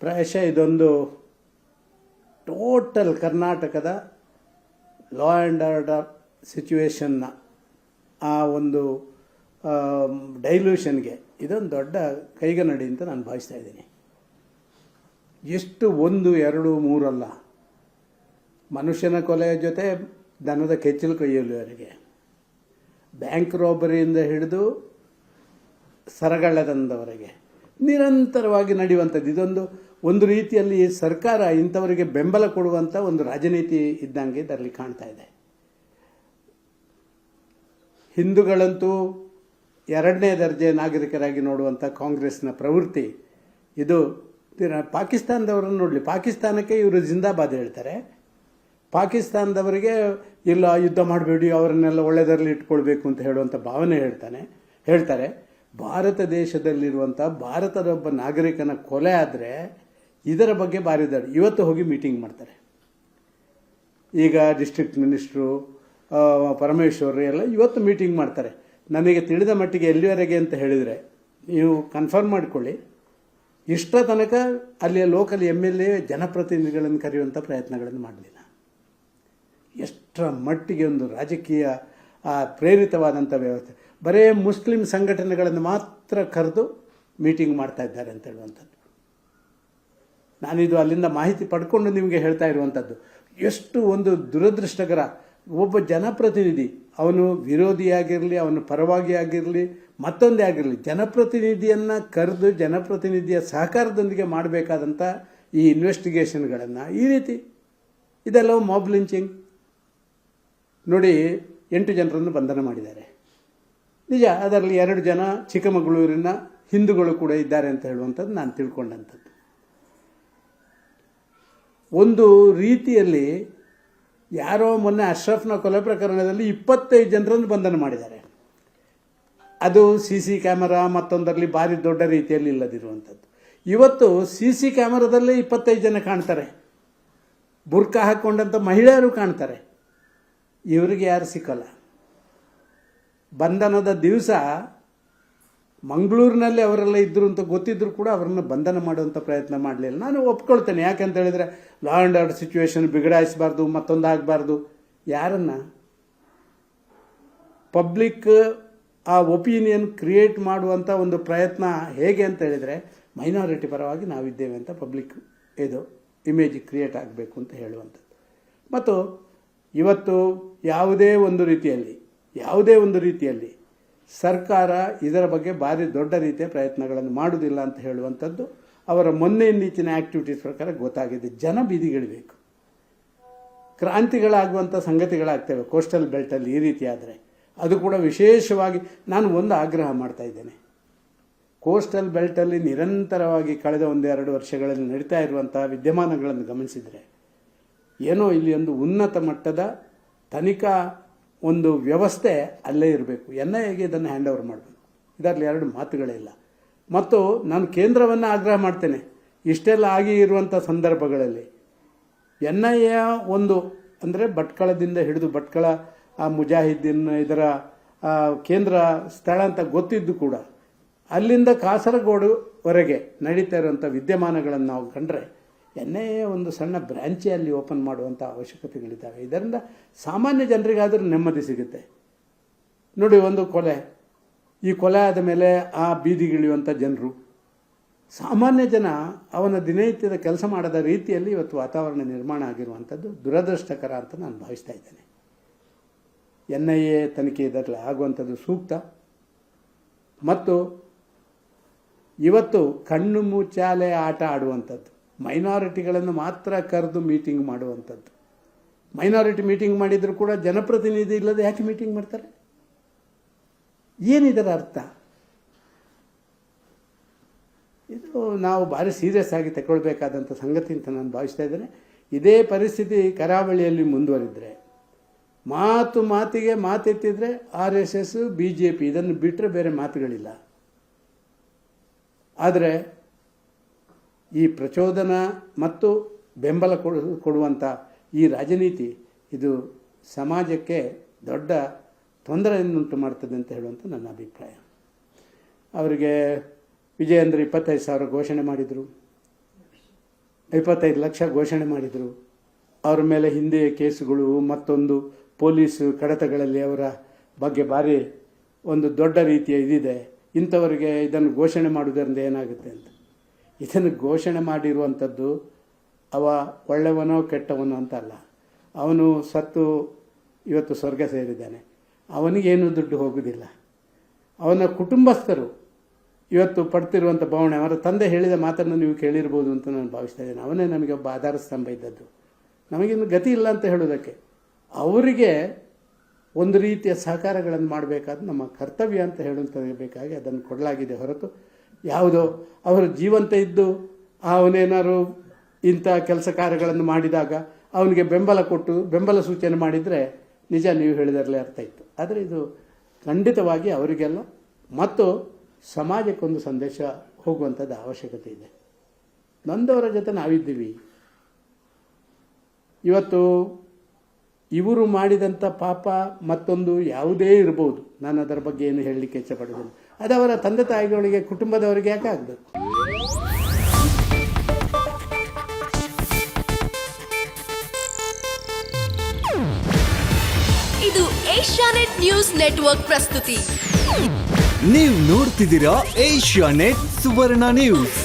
ಪ್ರಾಯಶಃ ಇದೊಂದು ಟೋಟಲ್ ಕರ್ನಾಟಕದ ಲಾ ಆ್ಯಂಡ್ ಆರ್ಡರ್ ಸಿಚುವೇಶನ್ನ ಆ ಒಂದು ಡೈಲ್ಯೂಷನ್ಗೆ ಇದೊಂದು ದೊಡ್ಡ ಕೈಗನ್ನಡಿ ಅಂತ ನಾನು ಭಾವಿಸ್ತಾ ಇದ್ದೀನಿ. ಎಷ್ಟು ಒಂದು, ಎರಡು, ಮೂರಲ್ಲ. ಮನುಷ್ಯನ ಕೊಲೆಯ ಜೊತೆ ದನದ ಕೆಚ್ಚಲು ಕೊಯ್ಯಲುವರೆಗೆ ಬ್ಯಾಂಕ್ ರಾಬರಿಯಿಂದ ಹಿಡಿದು ಸರಗಳ್ಳದಂದವರೆಗೆ ನಿರಂತರವಾಗಿ ನಡೆಯುವಂಥದ್ದು. ಇದೊಂದು ಒಂದು ರೀತಿಯಲ್ಲಿ ಸರ್ಕಾರ ಇಂಥವರಿಗೆ ಬೆಂಬಲ ಕೊಡುವಂಥ ಒಂದು ರಾಜನೀತಿ ಇದ್ದಂಗೆ ಇದರಲ್ಲಿ ಕಾಣ್ತಾ ಇದೆ. ಹಿಂದೂಗಳಂತೂ ಎರಡನೇ ದರ್ಜೆ ನಾಗರಿಕರಾಗಿ ನೋಡುವಂಥ ಕಾಂಗ್ರೆಸ್ನ ಪ್ರವೃತ್ತಿ. ಇದು ಪಾಕಿಸ್ತಾನದವರನ್ನು ನೋಡಲಿ. ಪಾಕಿಸ್ತಾನಕ್ಕೆ ಇವರು ಜಿಂದಾಬಾದ್ ಹೇಳ್ತಾರೆ. ಪಾಕಿಸ್ತಾನದವರಿಗೆ, ಇಲ್ಲ, ಯುದ್ಧ ಮಾಡಬೇಡಿ, ಅವರನ್ನೆಲ್ಲ ಒಳ್ಳೆಯದರಲ್ಲಿ ಇಟ್ಕೊಳ್ಬೇಕು ಅಂತ ಹೇಳುವಂಥ ಭಾವನೆ ಹೇಳ್ತಾನೆ, ಹೇಳ್ತಾರೆ. ಭಾರತ ದೇಶದಲ್ಲಿರುವಂಥ ಭಾರತದ ಒಬ್ಬ ನಾಗರಿಕನ ಕೊಲೆ ಆದರೆ ಇದರ ಬಗ್ಗೆ ಭಾರಿ ಇವತ್ತು ಹೋಗಿ ಮೀಟಿಂಗ್ ಮಾಡ್ತಾರೆ. ಈಗ ಡಿಸ್ಟ್ರಿಕ್ಟ್ ಮಿನಿಸ್ಟ್ರು ಪರಮೇಶ್ವರು ಎಲ್ಲ ಇವತ್ತು ಮೀಟಿಂಗ್ ಮಾಡ್ತಾರೆ. ನನಗೆ ತಿಳಿದ ಮಟ್ಟಿಗೆ ಎಲ್ಲಿವರೆಗೆ ಅಂತ ಹೇಳಿದರೆ, ನೀವು ಕನ್ಫರ್ಮ್ ಮಾಡಿಕೊಳ್ಳಿ. ಇಷ್ಟ ತನಕ ಅಲ್ಲಿಯ ಲೋಕಲ್ ಎಂ ಎಲ್ ಎ ಜನಪ್ರತಿನಿಧಿಗಳನ್ನು ಕರೆಯುವಂಥ ಪ್ರಯತ್ನಗಳನ್ನು ಮಾಡಲಿಲ್ಲ. ಎಷ್ಟರ ಮಟ್ಟಿಗೆ ಒಂದು ರಾಜಕೀಯ ಪ್ರೇರಿತವಾದಂಥ ವ್ಯವಸ್ಥೆ. ಬರೇ ಮುಸ್ಲಿಂ ಸಂಘಟನೆಗಳನ್ನು ಮಾತ್ರ ಕರೆದು ಮೀಟಿಂಗ್ ಮಾಡ್ತಾ ಇದ್ದಾರೆ ಅಂತ ಹೇಳುವಂಥದ್ದು. ನಾನಿದು ಅಲ್ಲಿಂದ ಮಾಹಿತಿ ಪಡ್ಕೊಂಡು ನಿಮಗೆ ಹೇಳ್ತಾ ಇರುವಂಥದ್ದು. ಎಷ್ಟು ಒಂದು ದುರದೃಷ್ಟಕರ, ಒಬ್ಬ ಜನಪ್ರತಿನಿಧಿ, ಅವನು ವಿರೋಧಿಯಾಗಿರಲಿ ಅವನು ಪರವಾಗಿ ಆಗಿರಲಿ, ಮತ್ತೊಂದೇ ಆಗಿರಲಿ, ಜನಪ್ರತಿನಿಧಿಯನ್ನು ಕರೆದು ಜನಪ್ರತಿನಿಧಿಯ ಸಹಕಾರದೊಂದಿಗೆ ಮಾಡಬೇಕಾದಂಥ ಈ ಇನ್ವೆಸ್ಟಿಗೇಷನ್ಗಳನ್ನು ಈ ರೀತಿ ಇದೆಲ್ಲ ಮಾಬ್ ಲಿಂಚಿಂಗ್ ನೋಡಿ, ಎಂಟು ಜನರನ್ನು ಬಂಧನ ಮಾಡಿದ್ದಾರೆ. ನಿಜ, ಅದರಲ್ಲಿ ಎರಡು ಜನ ಚಿಕ್ಕಮಗಳೂರಿನ ಹಿಂದೂಗಳು ಕೂಡ ಇದ್ದಾರೆ ಅಂತ ಹೇಳುವಂಥದ್ದು ನಾನು ತಿಳ್ಕೊಂಡಂಥದ್ದು. ಒಂದು ರೀತಿಯಲ್ಲಿ ಯಾರೋ ಮೊನ್ನೆ ಅಶ್ರಫ್ನ ಕೊಲೆ ಪ್ರಕರಣದಲ್ಲಿ ಇಪ್ಪತ್ತೈದು ಜನರನ್ನು ಬಂಧನ ಮಾಡಿದ್ದಾರೆ. ಅದು ಸಿ ಸಿ ಕ್ಯಾಮರಾ ಮತ್ತೊಂದರಲ್ಲಿ ಭಾರಿ ದೊಡ್ಡ ರೀತಿಯಲ್ಲಿ ಇಲ್ಲದಿರುವಂಥದ್ದು. ಇವತ್ತು ಸಿ ಸಿ ಕ್ಯಾಮರಾದಲ್ಲೇ ಇಪ್ಪತ್ತೈದು ಜನ ಕಾಣ್ತಾರೆ. ಬುರ್ಕಾ ಹಾಕ್ಕೊಂಡಂಥ ಮಹಿಳೆಯರು ಕಾಣ್ತಾರೆ. ಇವರಿಗೆ ಯಾರು ಸಿಕ್ಕಲ್ಲ. ಬಂಧನದ ದಿವಸ ಮಂಗಳೂರಿನಲ್ಲಿ ಅವರೆಲ್ಲ ಇದ್ದರು ಅಂತ ಗೊತ್ತಿದ್ರು ಕೂಡ ಅವರನ್ನು ಬಂಧನ ಮಾಡುವಂಥ ಪ್ರಯತ್ನ ಮಾಡಲಿಲ್ಲ. ನಾನು ಒಪ್ಕೊಳ್ತೇನೆ. ಯಾಕಂತ ಹೇಳಿದರೆ ಲಾ ಆ್ಯಂಡ್ ಆರ್ಡರ್ ಸಿಚುವೇಶನ್ ಬಿಗಡಾಯಿಸಬಾರ್ದು, ಮತ್ತೊಂದು ಆಗಬಾರ್ದು. ಯಾರನ್ನ? ಪಬ್ಲಿಕ್ ಆ ಒಪಿನಿಯನ್ ಕ್ರಿಯೇಟ್ ಮಾಡುವಂಥ ಒಂದು ಪ್ರಯತ್ನ ಹೇಗೆ ಅಂತ ಹೇಳಿದರೆ ಮೈನಾರಿಟಿ ಪರವಾಗಿ ನಾವಿದ್ದೇವೆ ಅಂತ ಪಬ್ಲಿಕ್ ಇದು ಇಮೇಜ್ ಕ್ರಿಯೇಟ್ ಆಗಬೇಕು ಅಂತ ಹೇಳುವಂಥದ್ದು. ಮತ್ತು ಇವತ್ತು ಯಾವುದೇ ಒಂದು ರೀತಿಯಲ್ಲಿ ಯಾವುದೇ ಒಂದು ರೀತಿಯಲ್ಲಿ ಸರ್ಕಾರ ಇದರ ಬಗ್ಗೆ ಭಾರಿ ದೊಡ್ಡ ರೀತಿಯ ಪ್ರಯತ್ನಗಳನ್ನು ಮಾಡುವುದಿಲ್ಲ ಅಂತ ಹೇಳುವಂಥದ್ದು ಅವರ ಮೊನ್ನೆ ಇಂದೀಚಿನ ಆ್ಯಕ್ಟಿವಿಟೀಸ್ ಪ್ರಕಾರ ಗೊತ್ತಾಗಿದೆ. ಜನ ಬೀದಿಗಿಳಿಬೇಕು. ಕ್ರಾಂತಿಗಳಾಗುವಂಥ ಸಂಗತಿಗಳಾಗ್ತವೆ. ಕೋಸ್ಟಲ್ ಬೆಲ್ಟಲ್ಲಿ ಈ ರೀತಿ ಆದರೆ ಅದು ಕೂಡ ವಿಶೇಷವಾಗಿ ನಾನು ಒಂದು ಆಗ್ರಹ ಮಾಡ್ತಾ ಇದ್ದೇನೆ. ಕೋಸ್ಟಲ್ ಬೆಲ್ಟಲ್ಲಿ ನಿರಂತರವಾಗಿ ಕಳೆದ ಒಂದೆರಡು ವರ್ಷಗಳಲ್ಲಿ ನಡೀತಾ ಇರುವಂತಹ ವಿದ್ಯಮಾನಗಳನ್ನು ಗಮನಿಸಿದರೆ, ಏನೋ ಇಲ್ಲಿ ಒಂದು ಉನ್ನತ ಮಟ್ಟದ ತನಿಖಾ ಒಂದು ವ್ಯವಸ್ಥೆ ಅಲ್ಲೇ ಇರಬೇಕು. ಎನ್ ಐ ಎಗೆ ಇದನ್ನು ಹ್ಯಾಂಡ್ ಓವರ್ ಮಾಡಬೇಕು. ಇದರಲ್ಲಿ ಎರಡು ಮಾತುಗಳೇ ಇಲ್ಲ. ಮತ್ತು ನಾನು ಕೇಂದ್ರವನ್ನು ಆಗ್ರಹ ಮಾಡ್ತೇನೆ. ಇಷ್ಟೆಲ್ಲ ಆಗಿ ಇರುವಂಥ ಸಂದರ್ಭಗಳಲ್ಲಿ ಎನ್ ಐ ಎ ಒಂದು ಅಂದರೆ ಭಟ್ಕಳದಿಂದ ಹಿಡಿದು ಭಟ್ಕಳ, ಆ ಮುಜಾಹಿದ್ದೀನ್, ಇದರ ಕೇಂದ್ರ ಸ್ಥಳ ಅಂತ ಗೊತ್ತಿದ್ದು ಕೂಡ ಅಲ್ಲಿಂದ ಕಾಸರಗೋಡುವರೆಗೆ ನಡೀತಾ ಇರುವಂಥ ವಿದ್ಯಮಾನಗಳನ್ನು ನಾವು ಕಂಡ್ರೆ ಎನ್ ಐ ಎ ಒಂದು ಸಣ್ಣ ಬ್ರ್ಯಾಂಚೇ ಅಲ್ಲಿ ಓಪನ್ ಮಾಡುವಂಥ ಅವಶ್ಯಕತೆಗಳಿದ್ದಾವೆ. ಇದರಿಂದ ಸಾಮಾನ್ಯ ಜನರಿಗಾದರೂ ನೆಮ್ಮದಿ ಸಿಗುತ್ತೆ. ನೋಡಿ, ಒಂದು ಕೊಲೆ. ಈ ಕೊಲೆ ಆದ ಮೇಲೆ ಆ ಬೀದಿಗಿಳಿಯುವಂಥ ಜನರು. ಸಾಮಾನ್ಯ ಜನ ಅವನ ದಿನನಿತ್ಯದ ಕೆಲಸ ಮಾಡದ ರೀತಿಯಲ್ಲಿ ಇವತ್ತು ವಾತಾವರಣ ನಿರ್ಮಾಣ ಆಗಿರುವಂಥದ್ದು ದುರದೃಷ್ಟಕರ ಅಂತ ನಾನು ಭಾವಿಸ್ತಾ ಇದ್ದೇನೆ. ಎನ್ ಐ ಎ ತನಿಖೆ ಇದರಲ್ಲಿ ಆಗುವಂಥದ್ದು ಸೂಕ್ತ. ಮತ್ತು ಇವತ್ತು ಕಣ್ಣು ಮುಚ್ಚಾಲೆ ಆಟ ಆಡುವಂಥದ್ದು. ಮೈನಾರಿಟಿಗಳನ್ನು ಮಾತ್ರ ಕರೆದು ಮೀಟಿಂಗ್ ಮಾಡುವಂಥದ್ದು. ಮೈನಾರಿಟಿ ಮೀಟಿಂಗ್ ಮಾಡಿದರೂ ಕೂಡ ಜನಪ್ರತಿನಿಧಿ ಇಲ್ಲದೆ ಯಾಕೆ ಮೀಟಿಂಗ್ ಮಾಡ್ತಾರೆ? ಏನಿದರ ಅರ್ಥ? ಇದು ನಾವು ಭಾರಿ ಸೀರಿಯಸ್ ಆಗಿ ತಗೊಳ್ಬೇಕಾದಂಥ ಸಂಗತಿ ಅಂತ ನಾನು ಭಾವಿಸ್ತಾ ಇದ್ದೇನೆ. ಇದೇ ಪರಿಸ್ಥಿತಿ ಕರಾವಳಿಯಲ್ಲಿ ಮುಂದುವರಿದರೆ, ಮಾತು ಮಾತಿಗೆ ಮಾತೆತ್ತಿದ್ರೆ R S S, B J P ಇದನ್ನು ಬಿಟ್ಟರೆ ಬೇರೆ ಮಾತುಗಳಿಲ್ಲ. ಆದರೆ ಈ ಪ್ರಚೋದನ ಮತ್ತು ಬೆಂಬಲ ಕೊಡು ಕೊಡುವಂಥ ಈ ರಾಜನೀತಿ ಇದು ಸಮಾಜಕ್ಕೆ ದೊಡ್ಡ ತೊಂದರೆಯನ್ನುಂಟು ಮಾಡ್ತದೆ ಅಂತ ಹೇಳುವಂಥ ನನ್ನ ಅಭಿಪ್ರಾಯ. ಅವರಿಗೆ ವಿಜಯೇಂದ್ರ ಇಪ್ಪತ್ತೈದು ಸಾವಿರ ಘೋಷಣೆ ಮಾಡಿದರು. ಇಪ್ಪತ್ತೈದು ಲಕ್ಷ ಘೋಷಣೆ ಮಾಡಿದರು. ಅವರ ಮೇಲೆ ಹಿಂದೆ ಕೇಸುಗಳು, ಮತ್ತೊಂದು ಪೊಲೀಸ್ ಕಡತಗಳಲ್ಲಿ ಅವರ ಬಗ್ಗೆ ಭಾರಿ ಒಂದು ದೊಡ್ಡ ರೀತಿಯ ಇದಿದೆ. ಇಂಥವರಿಗೆ ಇದನ್ನು ಘೋಷಣೆ ಮಾಡುವುದರಿಂದ ಏನಾಗುತ್ತೆ ಅಂತ. ಇದನ್ನು ಘೋಷಣೆ ಮಾಡಿರುವಂಥದ್ದು ಅವ ಒಳ್ಳೆಯವನೋ ಕೆಟ್ಟವನೋ ಅಂತ ಅಲ್ಲ. ಅವನು ಸತ್ತು ಇವತ್ತು ಸ್ವರ್ಗ ಸೇರಿದ್ದಾನೆ. ಅವನಿಗೇನು ದುಡ್ಡು ಹೋಗುವುದಿಲ್ಲ ಅವನ ಕುಟುಂಬಸ್ಥರು ಇವತ್ತು ಪಡ್ತಿರುವಂಥ ಭಾವನೆ ಅವರ ತಂದೆ ಹೇಳಿದ ಮಾತನ್ನು ನೀವು ಕೇಳಿರ್ಬೋದು ಅಂತ ನಾನು ಭಾವಿಸ್ತಾ ಇದ್ದೇನೆ. ಅವನೇ ನಮಗೆ ಒಬ್ಬ ಆಧಾರ ಸ್ತಂಭ ಇದ್ದದ್ದು. ನಮಗಿನ್ನು ಗತಿ ಇಲ್ಲ ಅಂತ ಹೇಳೋದಕ್ಕೆ ಅವರಿಗೆ ಒಂದು ರೀತಿಯ ಸಹಕಾರಗಳನ್ನು ಮಾಡಬೇಕಾದ ನಮ್ಮ ಕರ್ತವ್ಯ ಅಂತ ಹೇಳುವಂಥ ಬೇಕಾಗಿ ಅದನ್ನು ಕೊಡಲಾಗಿದೆ ಹೊರತು ಯಾವುದೋ? ಅವರು ಜೀವಂತ ಇದ್ದು ಅವನೇನಾದ್ರು ಇಂಥ ಕೆಲಸ ಕಾರ್ಯಗಳನ್ನು ಮಾಡಿದಾಗ ಅವನಿಗೆ ಬೆಂಬಲ ಕೊಟ್ಟು ಬೆಂಬಲ ಸೂಚನೆ ಮಾಡಿದರೆ ನಿಜ ನೀವು ಹೇಳಿದರಲ್ಲೇ ಅರ್ಥ ಇತ್ತು ಆದರೆ ಇದು ಖಂಡಿತವಾಗಿ ಅವರಿಗೆಲ್ಲ ಮತ್ತು ಸಮಾಜಕ್ಕೊಂದು ಸಂದೇಶ ಹೋಗುವಂಥದ್ದು ಅವಶ್ಯಕತೆ ಇದೆ. ನೊಂದವರ ಜೊತೆ ನಾವಿದ್ದೀವಿ. ಇವತ್ತು ಇವರು ಮಾಡಿದಂಥ ಪಾಪ ಮತ್ತೊಂದು ಯಾವುದೇ ಇರ್ಬೋದು ನಾನು ಅದರ ಬಗ್ಗೆ ಏನು ಹೇಳಲಿಕ್ಕೆ ಇಷ್ಟಪಡೋದಿಲ್ಲ ಅದು ಅವರ ತಂದೆ ತಾಯಿಗಳಿಗೆ ಕುಟುಂಬದವರಿಗೆ ಯಾಕೆ ಆಗಬೇಕು? ಇದು ಏಷ್ಯಾನೆಟ್ ನ್ಯೂಸ್ ನೆಟ್ವರ್ಕ್ ಪ್ರಸ್ತುತಿ. ನೀವು ನೋಡ್ತಿದ್ದೀರಾ ಏಷ್ಯಾ ನೆಟ್ ಸುವರ್ಣ ನ್ಯೂಸ್.